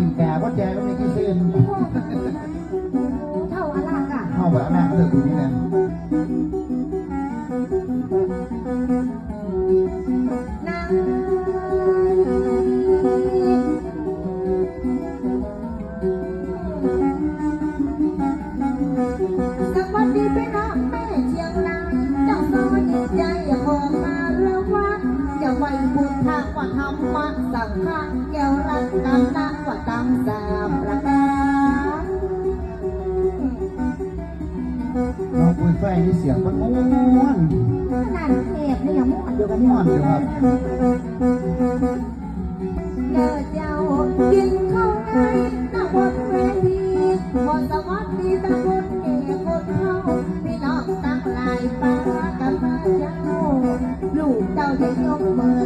กินแก่ก็แจก็มีกี่ซีนเท่าอะไรกันเท่าแบบแม่ก็เลยดีนี่แหละ บุญทางกว่าธรรมะสังฆะแก้วรักน้ำนักกว่าตามสามประการเราคุยแฟนนี่เสียงมันม้วนนั่นเทพนี่ยังม้วนอยู่กันม้วนอยู่ครับ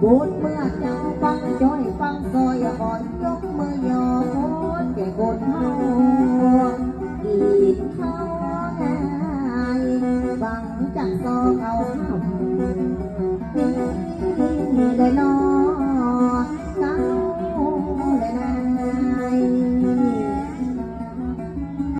bốn mưa trắng băng trôi băng rồi còn chút mưa nhỏ phố để bốn